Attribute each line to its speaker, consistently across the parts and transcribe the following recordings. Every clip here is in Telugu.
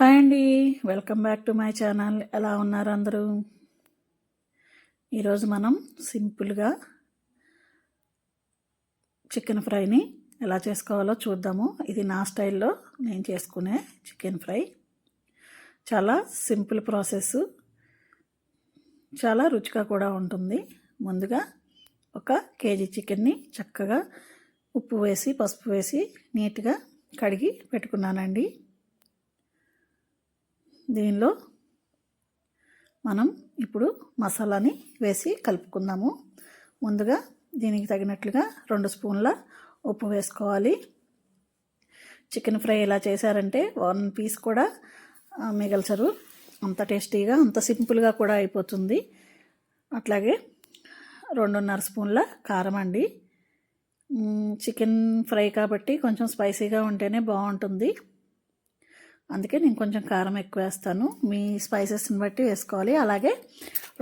Speaker 1: హాయ్ అండి welcome back to my channel ఎలా ఉన్నారు అందరూ ఈరోజు మనం సింపుల్గా చికెన్ ఫ్రైని ఎలా చేసుకోవాలో చూద్దాము ఇది నా స్టైల్లో నేను చేసుకునే చికెన్ ఫ్రై చాలా సింపుల్ ప్రాసెస్ చాలా రుచిగా కూడా ఉంటుంది ముందుగా ఒక కేజీ చికెన్ని చక్కగా ఉప్పు వేసి పసుపు వేసి నీట్గా కడిగి పెట్టుకున్నానండి దీనిలో మనం ఇప్పుడు మసాలాని వేసి కలుపుకుందాము ముందుగా దీనికి తగినట్లుగా రెండు స్పూన్ల ఉప్పు వేసుకోవాలి చికెన్ ఫ్రై ఎలా చేశారంటే వన్ పీస్ కూడా మిగల్చరు అంత టేస్టీగా అంత సింపుల్గా కూడా అయిపోతుంది అట్లాగే రెండున్నర స్పూన్ల కారం అండి చికెన్ ఫ్రై కాబట్టి కొంచెం స్పైసీగా ఉంటేనే బాగుంటుంది అందుకే నేను కొంచెం కారం ఎక్కువ వేస్తాను మీ స్పైసెస్ని బట్టి వేసుకోవాలి అలాగే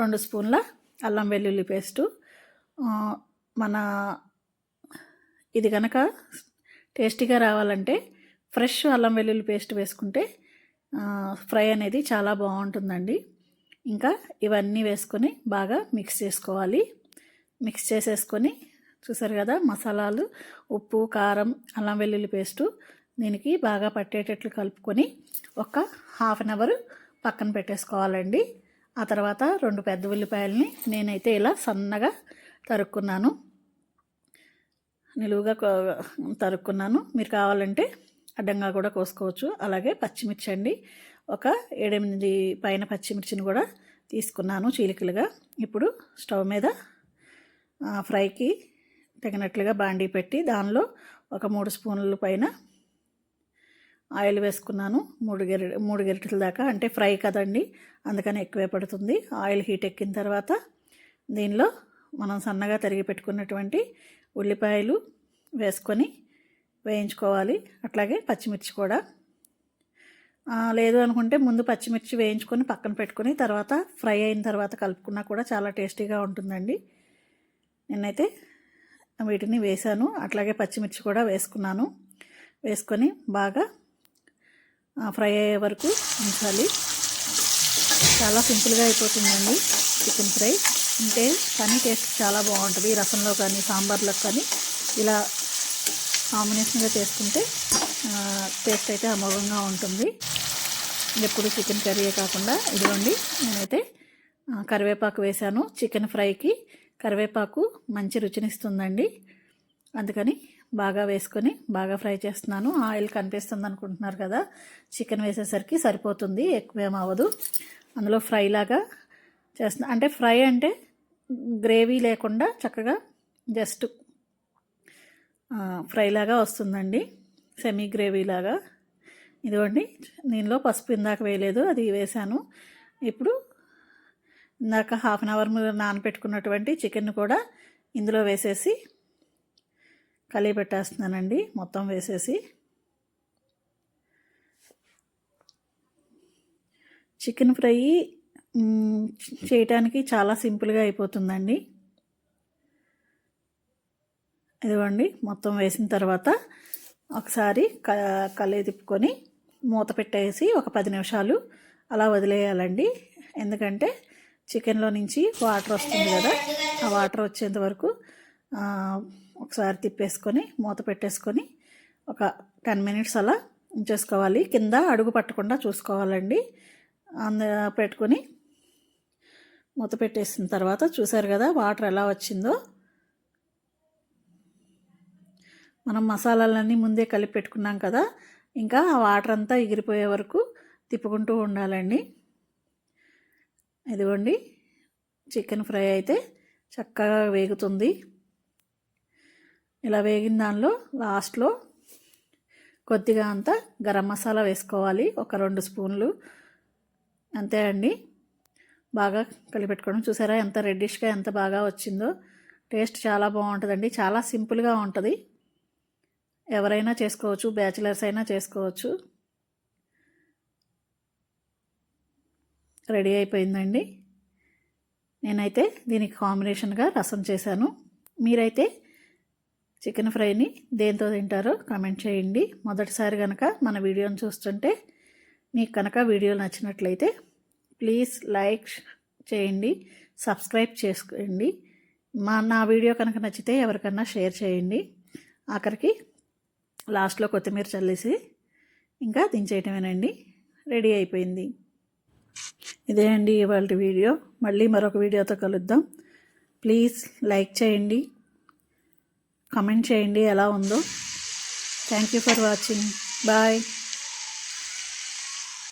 Speaker 1: రెండు స్పూన్ల అల్లం వెల్లుల్లి పేస్టు మన ఇది కనుక టేస్టీగా రావాలంటే ఫ్రెష్ అల్లం వెల్లుల్లి పేస్ట్ వేసుకుంటే ఫ్రై అనేది చాలా బాగుంటుందండి ఇంకా ఇవన్నీ వేసుకొని బాగా మిక్స్ చేసుకోవాలి మిక్స్ చేసేసుకొని చూసారు కదా మసాలాలు ఉప్పు కారం అల్లం వెల్లుల్లి పేస్టు దీనికి బాగా పట్టేటట్లు కలుపుకొని ఒక హాఫ్ అన్ అవర్ పక్కన పెట్టేసుకోవాలండి ఆ తర్వాత రెండు పెద్ద ఉల్లిపాయలని నేనైతే ఇలా సన్నగా తరుక్కున్నాను నిలువుగా తరుక్కున్నాను మీరు కావాలంటే అడ్డంగా కూడా కోసుకోవచ్చు అలాగే పచ్చిమిర్చి అండి ఒక ఏడెనిమిది పైన పచ్చిమిర్చిని కూడా తీసుకున్నాను చీలికలుగా ఇప్పుడు స్టవ్ మీద ఫ్రైకి తగినట్లుగా బాండీ పెట్టి దానిలో ఒక మూడు స్పూన్ల పైన ఆయిల్ వేసుకున్నాను మూడు గెర మూడు గెరిటల దాకా అంటే ఫ్రై కదండి అందుకని ఎక్కువే పడుతుంది ఆయిల్ హీట్ ఎక్కిన తర్వాత దీనిలో మనం సన్నగా తరిగి పెట్టుకున్నటువంటి ఉల్లిపాయలు వేసుకొని వేయించుకోవాలి అట్లాగే పచ్చిమిర్చి కూడా లేదు అనుకుంటే ముందు పచ్చిమిర్చి వేయించుకొని పక్కన పెట్టుకొని తర్వాత ఫ్రై అయిన తర్వాత కలుపుకున్నా కూడా చాలా టేస్టీగా ఉంటుందండి నేనైతే వీటిని వేశాను అట్లాగే పచ్చిమిర్చి కూడా వేసుకున్నాను వేసుకొని బాగా ఫ్రై అయ్యే వరకు ఉంచాలి చాలా సింపుల్గా అయిపోతుందండి చికెన్ ఫ్రై అంటే కానీ టేస్ట్ చాలా బాగుంటుంది రసంలో కానీ సాంబార్లో కానీ ఇలా కాంబినేషన్గా చేసుకుంటే టేస్ట్ అయితే అమోఘంగా ఉంటుంది ఎప్పుడు చికెన్ కర్రీయే కాకుండా ఇదిగోండి నేనైతే కరివేపాకు వేశాను చికెన్ ఫ్రైకి కరివేపాకు మంచి రుచినిస్తుందండి అందుకని బాగా వేసుకొని బాగా ఫ్రై చేస్తున్నాను ఆయిల్ కనిపిస్తుంది అనుకుంటున్నారు కదా చికెన్ వేసేసరికి సరిపోతుంది ఎక్కువ అవ్వదు అందులో ఫ్రై లాగా చేస్తున్నా అంటే ఫ్రై అంటే గ్రేవీ లేకుండా చక్కగా జస్ట్ ఫ్రైలాగా వస్తుందండి సెమీ గ్రేవీ లాగా ఇదిగోండి దీనిలో పసుపు ఇందాక వేయలేదు అది వేశాను ఇప్పుడు ఇందాక హాఫ్ అన్ అవర్ నానబెట్టుకున్నటువంటి చికెన్ కూడా ఇందులో వేసేసి కలిగి పెట్టేస్తున్నానండి మొత్తం వేసేసి చికెన్ ఫ్రై చేయటానికి చాలా సింపుల్గా అయిపోతుందండి ఇదిగోండి మొత్తం వేసిన తర్వాత ఒకసారి క కలే తిప్పుకొని మూత పెట్టేసి ఒక పది నిమిషాలు అలా వదిలేయాలండి ఎందుకంటే చికెన్లో నుంచి వాటర్ వస్తుంది కదా ఆ వాటర్ వచ్చేంత వరకు ఒకసారి తిప్పేసుకొని మూత పెట్టేసుకొని ఒక టెన్ మినిట్స్ అలా ఉంచేసుకోవాలి కింద అడుగు పట్టకుండా చూసుకోవాలండి అంద పెట్టుకొని మూత పెట్టేసిన తర్వాత చూసారు కదా వాటర్ ఎలా వచ్చిందో మనం మసాలాలన్నీ ముందే కలిపి పెట్టుకున్నాం కదా ఇంకా ఆ వాటర్ అంతా ఎగిరిపోయే వరకు తిప్పుకుంటూ ఉండాలండి ఇదిగోండి చికెన్ ఫ్రై అయితే చక్కగా వేగుతుంది ఇలా వేగిన దానిలో లాస్ట్లో కొద్దిగా అంత గరం మసాలా వేసుకోవాలి ఒక రెండు స్పూన్లు అంతే అండి బాగా కలిపెట్టుకోవడం చూసారా ఎంత రెడ్డిష్గా ఎంత బాగా వచ్చిందో టేస్ట్ చాలా బాగుంటుందండి చాలా సింపుల్గా ఉంటుంది ఎవరైనా చేసుకోవచ్చు బ్యాచిలర్స్ అయినా చేసుకోవచ్చు రెడీ అయిపోయిందండి నేనైతే దీనికి కాంబినేషన్గా రసం చేశాను మీరైతే చికెన్ ఫ్రైని దేంతో తింటారో కామెంట్ చేయండి మొదటిసారి కనుక మన వీడియోని చూస్తుంటే మీకు కనుక వీడియో నచ్చినట్లయితే ప్లీజ్ లైక్ చేయండి సబ్స్క్రైబ్ చేసుకోండి మా నా వీడియో కనుక నచ్చితే ఎవరికన్నా షేర్ చేయండి ఆఖరికి లాస్ట్లో కొత్తిమీర చల్లేసి ఇంకా దించేయటమేనండి రెడీ అయిపోయింది ఇదే అండి ఇవాళ వీడియో మళ్ళీ మరొక వీడియోతో కలుద్దాం ప్లీజ్ లైక్ చేయండి కమెంట్ చేయండి ఎలా ఉందో thank you for watching bye